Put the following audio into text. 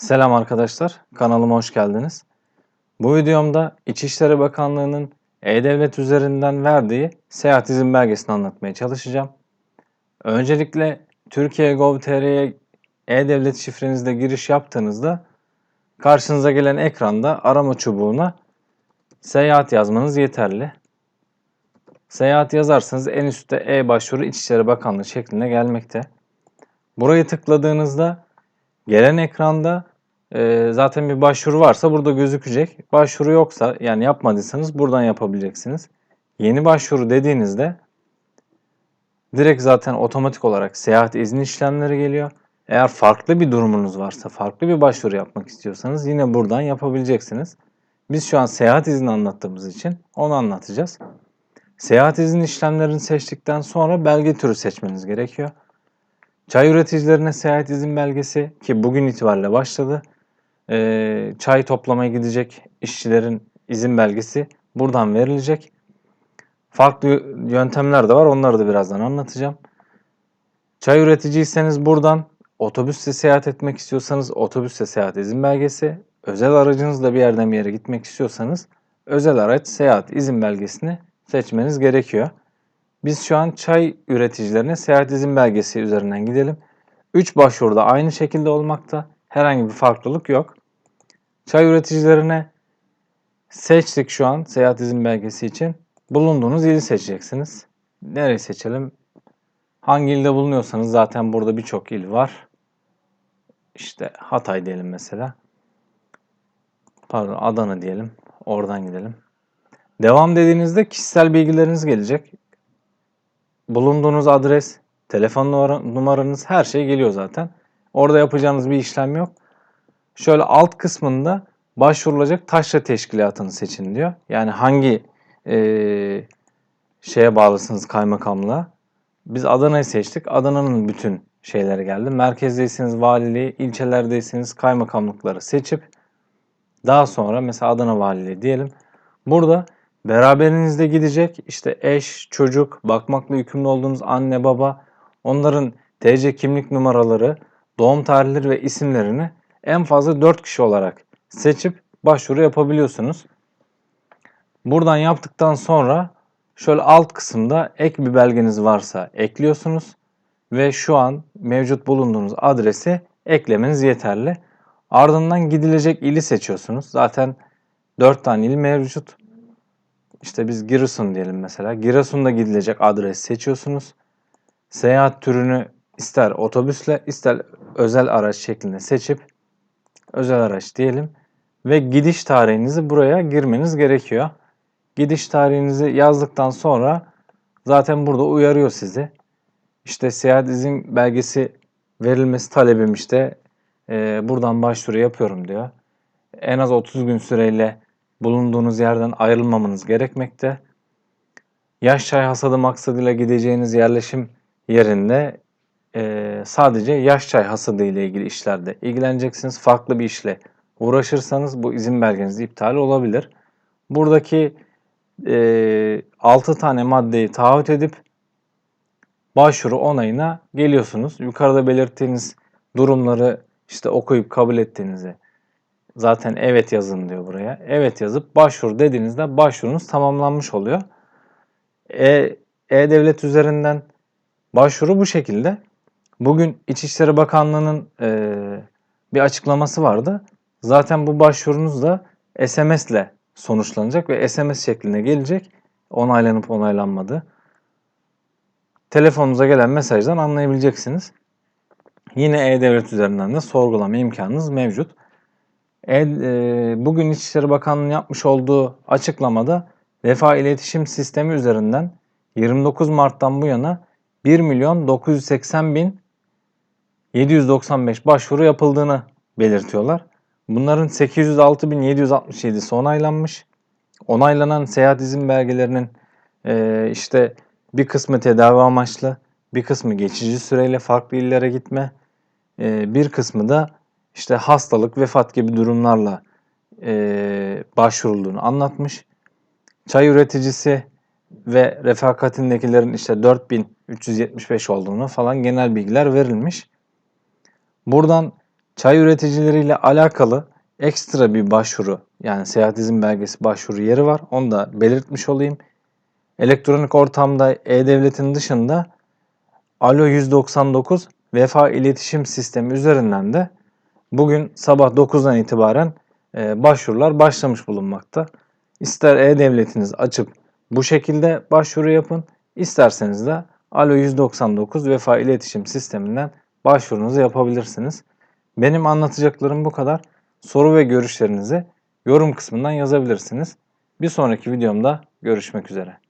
Selam arkadaşlar, kanalıma hoş geldiniz. Bu videomda İçişleri Bakanlığı'nın E-Devlet üzerinden verdiği seyahat izin belgesini anlatmaya çalışacağım. Öncelikle Türkiye Gov.tr'ye E-Devlet şifrenizle giriş yaptığınızda karşınıza gelen ekranda arama çubuğuna seyahat yazmanız yeterli. Seyahat yazarsanız en üstte e-başvuru İçişleri Bakanlığı şeklinde gelmekte. Burayı tıkladığınızda Gelen ekranda e, zaten bir başvuru varsa burada gözükecek. Başvuru yoksa yani yapmadıysanız buradan yapabileceksiniz. Yeni başvuru dediğinizde direkt zaten otomatik olarak seyahat izni işlemleri geliyor. Eğer farklı bir durumunuz varsa, farklı bir başvuru yapmak istiyorsanız yine buradan yapabileceksiniz. Biz şu an seyahat izni anlattığımız için onu anlatacağız. Seyahat izni işlemlerini seçtikten sonra belge türü seçmeniz gerekiyor. Çay üreticilerine seyahat izin belgesi ki bugün itibariyle başladı. Ee, çay toplamaya gidecek işçilerin izin belgesi buradan verilecek. Farklı yöntemler de var. Onları da birazdan anlatacağım. Çay üreticiyseniz buradan otobüsle seyahat etmek istiyorsanız otobüsle seyahat izin belgesi, özel aracınızla bir yerden bir yere gitmek istiyorsanız özel araç seyahat izin belgesini seçmeniz gerekiyor. Biz şu an çay üreticilerine seyahat izin belgesi üzerinden gidelim. 3 başvuruda aynı şekilde olmakta. Herhangi bir farklılık yok. Çay üreticilerine seçtik şu an seyahat izin belgesi için. Bulunduğunuz ili seçeceksiniz. Nereyi seçelim? Hangi ilde bulunuyorsanız zaten burada birçok il var. İşte Hatay diyelim mesela. Pardon Adana diyelim. Oradan gidelim. Devam dediğinizde kişisel bilgileriniz gelecek bulunduğunuz adres, telefon numaranız her şey geliyor zaten. Orada yapacağınız bir işlem yok. Şöyle alt kısmında başvurulacak taşra teşkilatını seçin diyor. Yani hangi e, şeye bağlısınız kaymakamlığa. Biz Adana'yı seçtik. Adana'nın bütün şeyleri geldi. Merkezdeyseniz valiliği, ilçelerdeyseniz kaymakamlıkları seçip daha sonra mesela Adana valiliği diyelim. Burada Beraberinizde gidecek işte eş, çocuk, bakmakla yükümlü olduğunuz anne, baba, onların TC kimlik numaraları, doğum tarihleri ve isimlerini en fazla 4 kişi olarak seçip başvuru yapabiliyorsunuz. Buradan yaptıktan sonra şöyle alt kısımda ek bir belgeniz varsa ekliyorsunuz ve şu an mevcut bulunduğunuz adresi eklemeniz yeterli. Ardından gidilecek ili seçiyorsunuz. Zaten 4 tane il mevcut. İşte biz Giresun diyelim mesela. Giresun'da gidilecek adres seçiyorsunuz. Seyahat türünü ister otobüsle ister özel araç şeklinde seçip özel araç diyelim ve gidiş tarihinizi buraya girmeniz gerekiyor. Gidiş tarihinizi yazdıktan sonra zaten burada uyarıyor sizi. İşte seyahat izin belgesi verilmesi talebim işte e, buradan başvuru yapıyorum diyor. En az 30 gün süreyle bulunduğunuz yerden ayrılmamanız gerekmekte. Yaş çay hasadı maksadıyla gideceğiniz yerleşim yerinde e, sadece yaş çay hasadı ile ilgili işlerde ilgileneceksiniz. Farklı bir işle uğraşırsanız bu izin belgeniz iptal olabilir. Buradaki e, 6 tane maddeyi taahhüt edip başvuru onayına geliyorsunuz. Yukarıda belirttiğiniz durumları işte okuyup kabul ettiğinizi Zaten evet yazın diyor buraya. Evet yazıp başvur dediğinizde başvurunuz tamamlanmış oluyor. E, E-Devlet üzerinden başvuru bu şekilde. Bugün İçişleri Bakanlığı'nın e, bir açıklaması vardı. Zaten bu başvurunuz da SMS ile sonuçlanacak ve SMS şeklinde gelecek. Onaylanıp onaylanmadı. Telefonunuza gelen mesajdan anlayabileceksiniz. Yine E-Devlet üzerinden de sorgulama imkanınız mevcut. E, bugün İçişleri Bakanlığı'nın yapmış olduğu açıklamada Vefa İletişim Sistemi üzerinden 29 Mart'tan bu yana 1 milyon 980 bin 795 başvuru yapıldığını belirtiyorlar. Bunların 806.767'si onaylanmış. Onaylanan seyahat izin belgelerinin e, işte bir kısmı tedavi amaçlı, bir kısmı geçici süreyle farklı illere gitme, e, bir kısmı da işte hastalık, vefat gibi durumlarla e, başvurulduğunu anlatmış. Çay üreticisi ve refakatindekilerin işte 4375 olduğunu falan genel bilgiler verilmiş. Buradan çay üreticileriyle alakalı ekstra bir başvuru yani seyahat izin belgesi başvuru yeri var. Onu da belirtmiş olayım. Elektronik ortamda E-Devlet'in dışında Alo 199 Vefa İletişim Sistemi üzerinden de bugün sabah 9'dan itibaren e, başvurular başlamış bulunmakta. İster E-Devletiniz açıp bu şekilde başvuru yapın, isterseniz de Alo 199 Vefa İletişim Sisteminden başvurunuzu yapabilirsiniz. Benim anlatacaklarım bu kadar. Soru ve görüşlerinizi yorum kısmından yazabilirsiniz. Bir sonraki videomda görüşmek üzere.